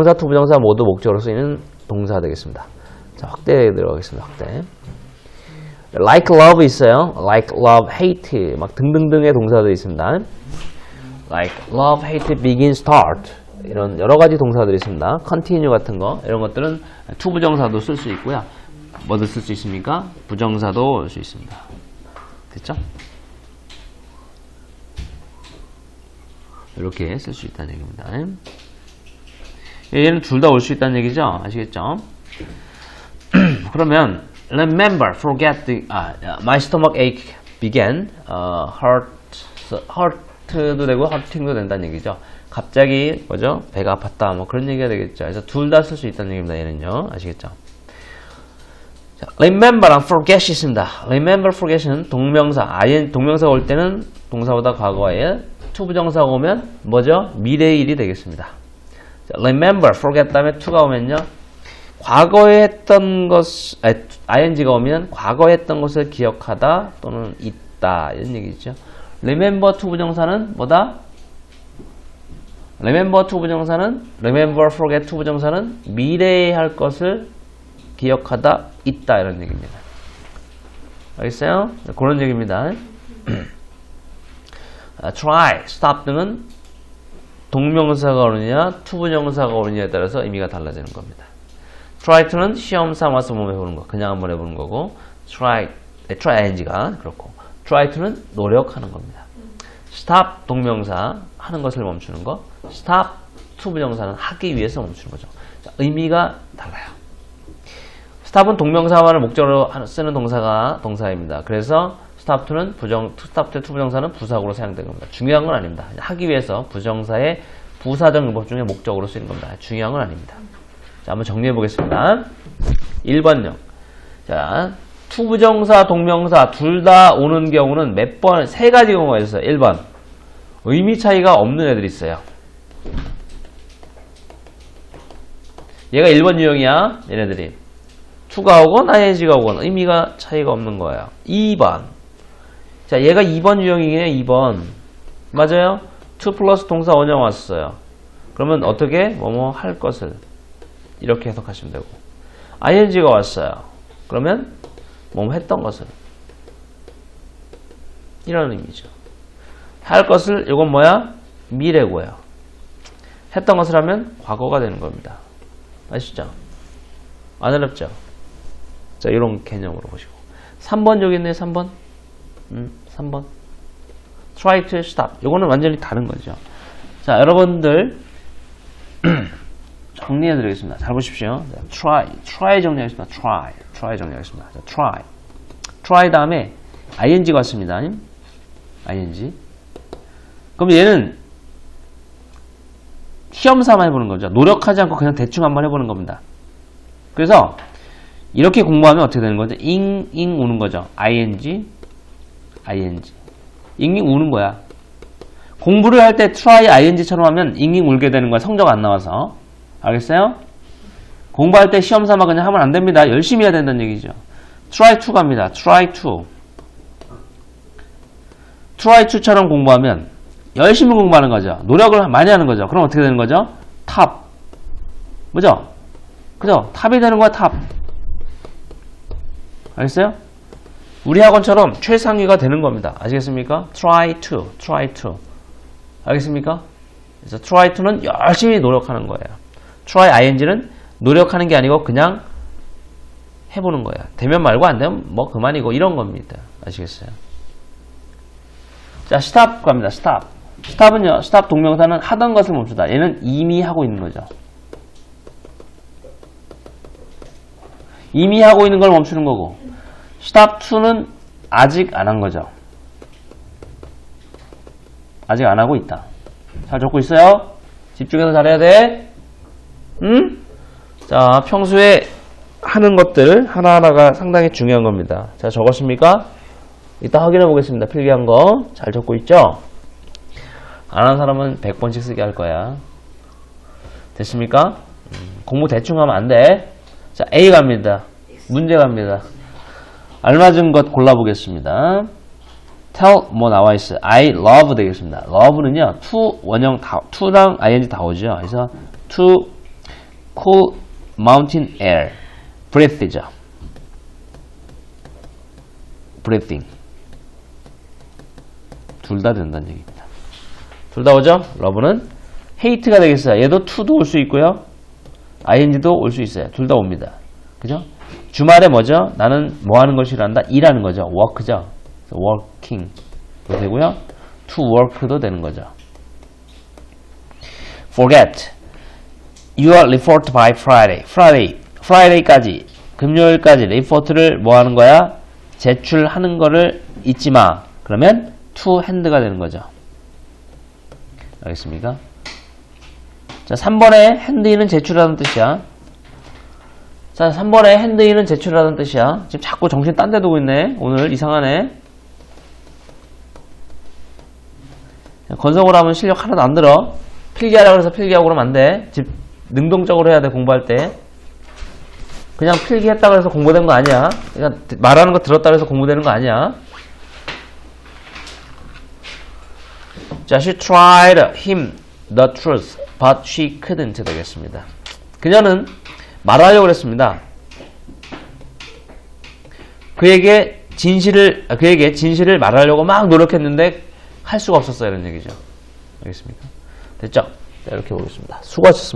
동사, to 부정사 모두 목적으로 쓰이는 동사 되겠습니다. 자, 확대 들어가겠습니다. 확대. like love 있어요. like love, hate 막 등등등의 동사들이 있습니다. like love, hate, begin, start 이런 여러 가지 동사들이 있습니다. continue 같은 거 이런 것들은 to 부정사도 쓸 수 있고요. 뭐도 쓸 수 있습니까? 부정사도 쓸 수 있습니다. 됐죠? 이렇게 쓸 수 있다는 얘기입니다. 얘는 둘 다 올 수 있다는 얘기죠? 아시겠죠? 그러면 remember, forget the 아, my stomach ache began 어, hurt hurt도 되고 hurting도 된다는 얘기죠. 갑자기 뭐죠? 배가 아팠다 뭐 그런 얘기가 되겠죠. 그래서 둘 다 쓸 수 있다는 얘기입니다. 얘는요. 아시겠죠? 자, remember랑 forget이 있습니다. remember, forget은 동명사, 아예 동명사가 올 때는 동사보다 과거에 to 부정사가 오면 뭐죠? 미래의 일이 되겠습니다. 자, remember, forget 다음에 to가 오면요. 과거에 했던 것, 아니, ing가 오면 과거에 했던 것을 기억하다 또는 있다 이런 얘기죠. remember to 부정사는 뭐다? remember to 부정사는 remember, forget to 부정사는 미래에 할 것을 기억하다 있다 이런 얘기입니다. 알겠어요? 네, 그런 얘기입니다. 아, try, stop 등은 동명사가 오느냐, 투부정사가 오느냐에 따라서 의미가 달라지는 겁니다. try to는 시험 삼아서 몸 해보는 거, 그냥 한번 해보는 거고, try, 네, try ing가 그렇고, try to는 노력하는 겁니다. stop 동명사 하는 것을 멈추는 거, stop 투부정사는 하기 위해서 멈추는 거죠. 자, 의미가 달라요. stop은 동명사만을 목적으로 쓰는 동사가 동사입니다. 그래서 stop to는 부정, stop to 부정사는 부사구로 사용된 겁니다. 중요한 건 아닙니다. 하기 위해서 부정사의 부사적 용법 중에 목적으로 쓰이는 겁니다. 중요한 건 아닙니다. 자, 한번 정리해 보겠습니다. 1번요. 자, to 부정사, 동명사 둘 다 오는 경우는 몇 번, 세 가지 경우가 있어요. 1번. 의미 차이가 없는 애들이 있어요. 얘가 1번 유형이야. 얘네들이. 투가 오건 ing가 오건 의미가 차이가 없는 거예요. 2번. 자, 얘가 2번 유형이에요. 2번. 맞아요? to 플러스 동사 원형 왔어요. 그러면 어떻게? 뭐뭐 할 것을 이렇게 해석하시면 되고 ing가 왔어요. 그러면 뭐뭐 했던 것을 이런 의미죠. 할 것을 이건 뭐야? 미래고요. 했던 것을 하면 과거가 되는 겁니다. 아시죠? 안 어렵죠? 자, 이런 개념으로 보시고. 3번 여기 있네, 3번. 음, 3번. try to stop. 이거는 완전히 다른 거죠. 자, 여러분들 정리해 드리겠습니다. 잘 보십시오. 자, try. try 정리하겠습니다. try. try 정리하겠습니다. 자, try. try 다음에 ing가 왔습니다. ing. 그럼 얘는 시험 삼아 해보는 거죠. 노력하지 않고 그냥 대충 한번 해보는 겁니다. 그래서 이렇게 공부하면 어떻게 되는 거죠? 잉, 잉 우는 거죠. ing, ing. 잉잉 우는 거야. 공부를 할 때 try ing처럼 하면 잉잉 울게 되는 거야. 성적 안 나와서. 알겠어요? 공부할 때 시험 삼아 그냥 하면 안 됩니다. 열심히 해야 된다는 얘기죠. try to 갑니다. try to. try to처럼 공부하면 열심히 공부하는 거죠. 노력을 많이 하는 거죠. 그럼 어떻게 되는 거죠? 탑. 뭐죠? 그죠? 탑이 되는 거야, 탑. 알겠어요? 우리 학원처럼 최상위가 되는 겁니다. 아시겠습니까? try to, try to. 알겠습니까? 그래서 try to는 열심히 노력하는 거예요. try ing는 노력하는 게 아니고 그냥 해보는 거예요. 되면 말고 안 되면 뭐 그만이고 이런 겁니다. 아시겠어요? 자, stop 갑니다. stop. stop은요, stop 동명사는 하던 것을 멈추다. 얘는 이미 하고 있는 거죠. 이미 하고 있는 걸 멈추는 거고 stop to는 아직 안 한 거죠. 아직 안 하고 있다. 잘 적고 있어요? 집중해서 잘해야 돼. 응? 자, 평소에 하는 것들 하나하나가 상당히 중요한 겁니다. 자, 적었습니까? 이따 확인해 보겠습니다. 필기한 거. 잘 적고 있죠? 안 한 사람은 100번씩 쓰게 할 거야. 됐습니까? 음, 공부 대충 하면 안 돼. 자, A 갑니다. 문제 갑니다. 알맞은 것 골라보겠습니다. tell 뭐 나와 있어요. I love 되겠습니다. love는요, to 원형 다, to랑 ing 다 오죠. 그래서 to cool mountain air. breath죠. breathing. 둘 다 된다는 얘기입니다. 둘 다 오죠? love는 hate가 되겠어요. 얘도 to도 올 수 있고요. ing도 올 수 있어요. 둘 다 옵니다. 그죠? 주말에 뭐죠? 나는 뭐 하는 것을 한다? 일하는 거죠. work죠. 그래서 working 도 되고요. to work도 되는 거죠. forget your report by Friday. Friday. Friday까지 금요일까지 리포트를 뭐 하는 거야? 제출하는 거를 잊지 마. 그러면 to hand가 되는 거죠. 알겠습니까? 자, 3번에 hand인은 제출하는 뜻이야. 자, 3번에 핸드인은 제출하는 뜻이야. 지금 자꾸 정신 딴 데 두고 있네. 오늘 이상하네. 건성으로 하면 실력 하나도 안 들어. 필기하라고 해서 필기하고 그러면 안 돼. 집 능동적으로 해야 돼, 공부할 때. 그냥 필기했다고 해서 공부된 거 아니야. 그냥 말하는 거 들었다고 해서 공부되는 거 아니야. 자, she tried him the truth, but she couldn't 되겠습니다. 그녀는 말하려고 그랬습니다. 그에게 진실을 아, 그에게 진실을 말하려고 막 노력했는데 할 수가 없었어요 이런 얘기죠. 알겠습니까? 됐죠? 자, 이렇게 보겠습니다. 수고하셨습니다.